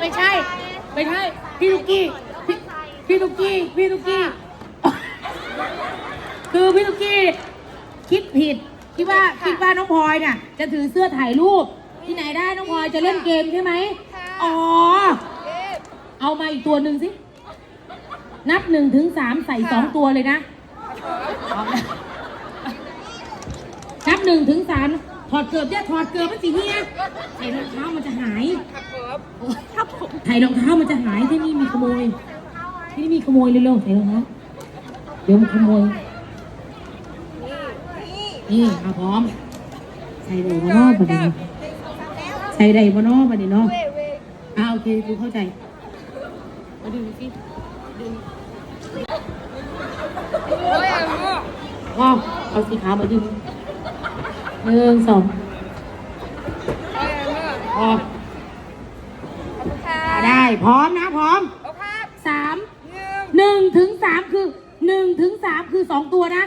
ไม่ใช่ ไม่ใช่ พี่ลูกกี้พี่พี่ลูกี้ พี่ลูกกี้ คือพี่ลูกกี้ คิดผิด คิดว่าคิดว่าน้องพลอยเนี่ยจะถือเสื้อถ่ายรูป ที่ไหนได้น้องพลอยจะเล่นเกมใช่ไหมอ๋อเอามาอีกตัวหนึ่งสิ นับหนึ่งถึงสามใส่สองตัวเลยนะ นับหนึ่งถึงสาม ถอดเกือบเนี่ยถอดเกือบมันสิเฮียใส่รองเท้ามันจะหายใส่รองเท้ามันจะหายที่นี่มีขโมย ที่นี่มีขโมยเร็วๆใส่รองเท้าเดี๋ยวมันขโมย นี่เอาพร้อม ใส่ได้บ่เนอบัดนี้เนาะใส่ได้บ่เนอบัดนี้เนาะอ่าโอเคกูเข้าใจมาดึงสิดึงพ่อเอาสีขาวมาดึง หนึ่งสองพอได้พร้อมนะพร้อมสามหนึ่งถึงสามคือหนึ่งถึงสามคือสองตัวนะ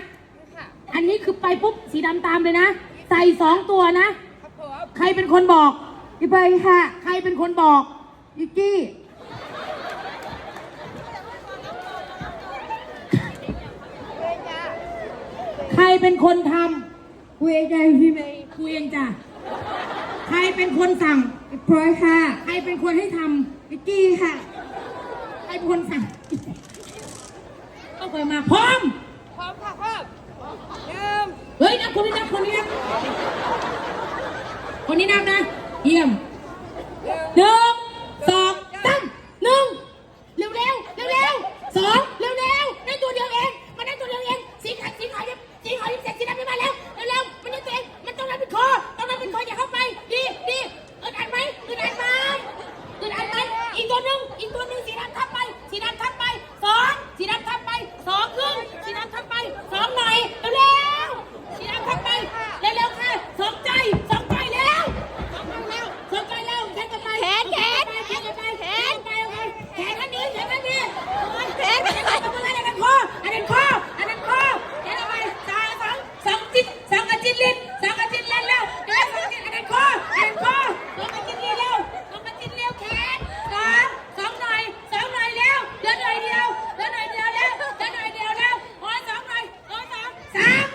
อันนี้คือไปปุ๊บสีดำตามเลยนะ ใส่สองตัวนะ ใครเป็นคนบอกพี่ไปค่ะ ใครเป็นคนบอกยิกกี้ใครเป็นคนทำ คุยใจพี่เมย์คุยเองจ้ะ ใครเป็นคนสั่งพลอยค่ะ ใครเป็นคนให้ทำยิกกี้ค่ะ ใครเป็นคนสั่งเอาไปมาพร้อมเฮ้ยนับคนนี้นับคนนี้นับคนนี้นับนะ เยี่ยมหนึ่งสองสามหนึ่งเร็วเร็วเร็วเร็วสองเร็วเร็วได้ตัวเดียวเองมันได้ตัวเดียวเองสีขาวสีขาวยิบสีขาวยิบเสร็จสีดำยิบมาแล้วเร็วเร็วมันได้ตัวเองมันต้องรับเป็นคอต้องรับเป็นคออย่าเข้าไปดีดีอึดอัดไหมอึดอัดไหมอึดอัดไหมอีกตัวหนึ่งอีกตัวหนึ่งสีดำทับไปสีดำทับไปสองสีดำทับไปสองครึ่งสีดำทับไปสองหน่อยเร็วเร็ว สีดำเข้าไปเร็วๆค่ะสองใจสองใจเร็วสองใจเร็วสองใจเร็วแขนกันไปแขนแขนแขนกันไปแขนไปโอเคแขนข้างนี้แขนข้างนี้แขนอันนั้นอันนั้นคออันนั้นคออันนั้นคอแขนเอาไปสามสองสองจิตสองกระจิตลิ้นสองกระจิตลิ้นแล้วเร็วสองจิตอันนั้นคออันนั้นคอสองกระจิตลิ้นเร็วสองกระจิตเร็วแขนสองสองหน่อยสองหน่อยเร็วเดินหน่อยเดียวเดินหน่อยเดียวแล้วเดินหน่อยเดียวแล้วโอ้ยสองหน่อยโอ้ยสองสาม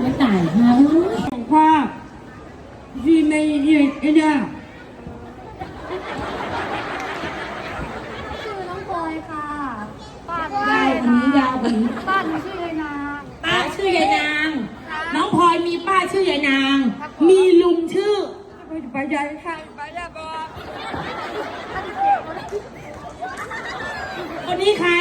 ไม่ตายฮะของพ่อที่ไม่เรียนเอ็นยาชื่อน้องพลอยค่ะป้าหนูยาวกว่านี้ยาวกว่านี้ป้าหนูชื่อเลยนะป้าชื่อยายนาง น้องพลอยมีป้าชื่อยายนาง มีลุงชื่อไปยายค่ะคนนี้ใคร